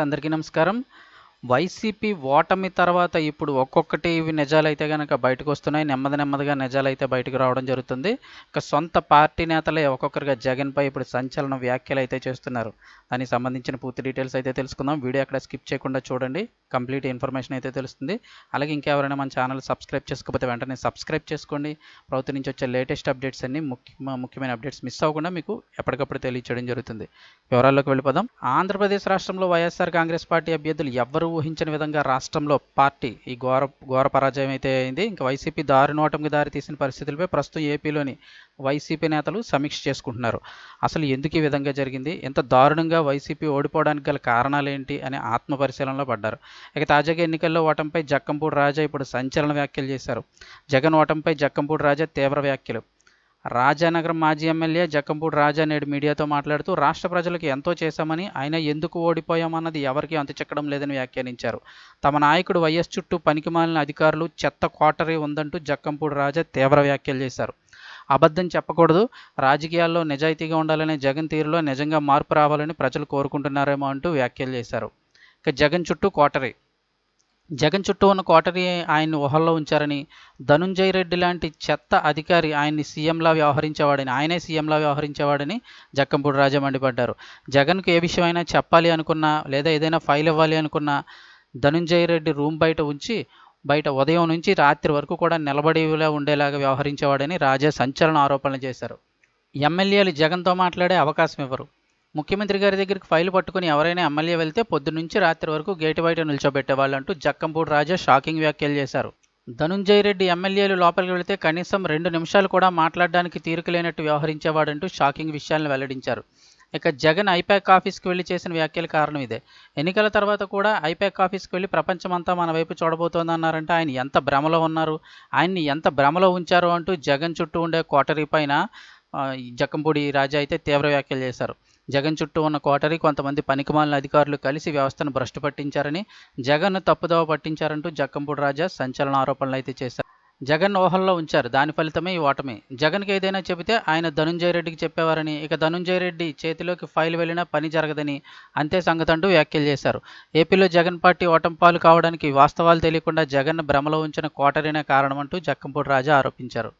అందరికీ నమస్కారం. వైసీపీ ఓటమి తర్వాత ఇప్పుడు ఒక్కొక్కటి ఇవి నిజాలైతే కనుక బయటకు వస్తున్నాయి. నెమ్మది నెమ్మదిగా నిజాలైతే బయటకు రావడం జరుగుతుంది. ఇక సొంత పార్టీ నేతలే ఒక్కొక్కరిగా జగన్పై ఇప్పుడు సంచలన వ్యాఖ్యలు అయితే చేస్తున్నారు. దానికి సంబంధించిన పూర్తి డీటెయిల్స్ అయితే తెలుసుకుందాం. వీడియో అక్కడ స్కిప్ చేయకుండా చూడండి. కంప్లీట్ ఇన్ఫర్మేషన్ అయితే తెలుస్తుంది. అలాగే ఇంకెవరైనా మన ఛానల్ సబ్స్క్రైబ్ చేసుకోకపోతే వెంటనే సబ్స్క్రైబ్ చేసుకోండి. ప్రభుత్వం నుంచి వచ్చే లేటెస్ట్ అప్డేట్స్ అన్ని ముఖ్య ముఖ్యమైన అప్డేట్స్ మిస్ అవ్వకుండా మీకు ఎప్పటికప్పుడు తెలియచేయడం జరుగుతుంది. వివరాల్లోకి వెళ్ళిపోదాం. ఆంధ్రప్రదేశ్ రాష్ట్రంలో వైఎస్ఆర్ కాంగ్రెస్ పార్టీ అభ్యర్థులు ఎవ్వరూ ఊహించని విధంగా రాష్ట్రంలో పార్టీ ఈ ఘోర ఘోర పరాజయం అయితే అయింది. ఇంకా వైసీపీ దారుణోటంకి దారి తీసిన పరిస్థితులపై ప్రస్తుతం ఏపీలోని వైసీపీ నేతలు సమీక్ష చేసుకుంటున్నారు. అసలు ఎందుకు ఈ విధంగా జరిగింది? ఎంత దారుణంగా వైసీపీ ఓడిపోవడానికి గల కారణాలు ఏంటి అనే ఆత్మ పరిశీలనలో పడ్డారు. ఇక తాజాగా ఎన్నికల్లో ఓటంపై జక్కంపూడి రాజా ఇప్పుడు సంచలన వ్యాఖ్యలు చేశారు. జగన్ ఓటంపై జక్కంపూడి రాజా తీవ్ర వ్యాఖ్యలు. రాజానగరం మాజీ ఎమ్మెల్యే జక్కంపూడి రాజా నేడు మీడియాతో మాట్లాడుతూ రాష్ట్ర ప్రజలకు ఎంతో చేశామని ఆయన ఎందుకు ఓడిపోయామన్నది ఎవరికీ అంతుచెక్కడం లేదని వ్యాఖ్యానించారు. తమ నాయకుడు వైఎస్ చుట్టూ పనికిమాలిన అధికారులు చెత్త కోటరీ ఉందంటూ జక్కంపూడి రాజా తీవ్ర వ్యాఖ్యలు చేశారు. అబద్ధం చెప్పకూడదు రాజకీయాల్లో నిజాయితీగా ఉండాలనే జగన్ తీరులో నిజంగా మార్పు రావాలని ప్రజలు కోరుకుంటున్నారేమో అంటూ వ్యాఖ్యలు చేశారు. ఇక జగన్ చుట్టూ కోటరీ జగన్ చుట్టూ ఉన్న కోటరీ ఆయన్ని ఊహల్లో ఉంచారని ధనుంజయ రెడ్డి లాంటి చెత్త అధికారి ఆయన్ని సీఎంలా వ్యవహరించేవాడని ఆయనే సీఎంలా వ్యవహరించేవాడని జక్కంపూడి రాజా మండిపడ్డారు. జగన్కు ఏ విషయమైనా చెప్పాలి అనుకున్నా లేదా ఏదైనా ఫైల్ ఇవ్వాలి అనుకున్నా ధనుంజయ రెడ్డి రూమ్ బయట ఉంచి బయట ఉదయం నుంచి రాత్రి వరకు కూడా నిలబడిలా ఉండేలాగా వ్యవహరించేవాడని రాజా సంచలన ఆరోపణలు చేశారు. ఎమ్మెల్యేలు జగన్తో మాట్లాడే అవకాశం ఇవ్వరు. ముఖ్యమంత్రి గారి దగ్గరికి ఫైల్ పట్టుకుని ఎవరైనా ఎమ్మెల్యే వెళ్తే పొద్దు నుంచి రాత్రి వరకు గేటు బయట నిల్చోబెట్టేవాళ్ళంటూ జక్కంపూడి రాజా షాకింగ్ వ్యాఖ్యలు చేశారు. ధనుంజయ రెడ్డి ఎమ్మెల్యేలు లోపలికి వెళితే కనీసం రెండు నిమిషాలు కూడా మాట్లాడడానికి తీరిక లేనట్టు వ్యవహరించేవాడంటూ షాకింగ్ విషయాలను వెల్లడించారు. ఇక జగన్ ఐపాక్ ఆఫీస్కి వెళ్ళి చేసిన వ్యాఖ్యల కారణం ఇదే. ఎన్నికల తర్వాత కూడా ఐపాక్ ఆఫీస్కి వెళ్ళి ప్రపంచమంతా మన వైపు చూడబోతోందన్నారంటే ఆయన ఎంత భ్రమలో ఉన్నారు ఆయన్ని ఎంత భ్రమలో ఉంచారు అంటూ జగన్ చుట్టూ ఉండే కోటరీ పైన జక్కంపూడి రాజా అయితే తీవ్ర వ్యాఖ్యలు చేశారు. జగన్ చుట్టూ ఉన్న కోటరీ కొంతమంది పనికిమాలిన అధికారులు కలిసి వ్యవస్థను భ్రష్టు పట్టించారని జగన్ను తప్పుదోవ పట్టించారంటూ జక్కంపూడి రాజా సంచలన ఆరోపణలు అయితే చేశారు. జగన్ ఊహల్లో ఉంచారు. దాని ఫలితమే ఈ ఓటమి. జగన్కి ఏదైనా చెబితే ఆయన ధనుంజయ రెడ్డికి చెప్పేవారని ఇక ధనుంజయ రెడ్డి చేతిలోకి ఫైల్ వెళ్ళినా పని జరగదని అంతే సంగతంటూ వ్యాఖ్యలు చేశారు. ఏపీలో జగన్ పార్టీ ఓటమి పాలు కావడానికి వాస్తవాలు తెలియకుండా జగన్ భ్రమలో ఉంచిన కోటరీనే కారణమంటూ జక్కంపూడి రాజా ఆరోపించారు.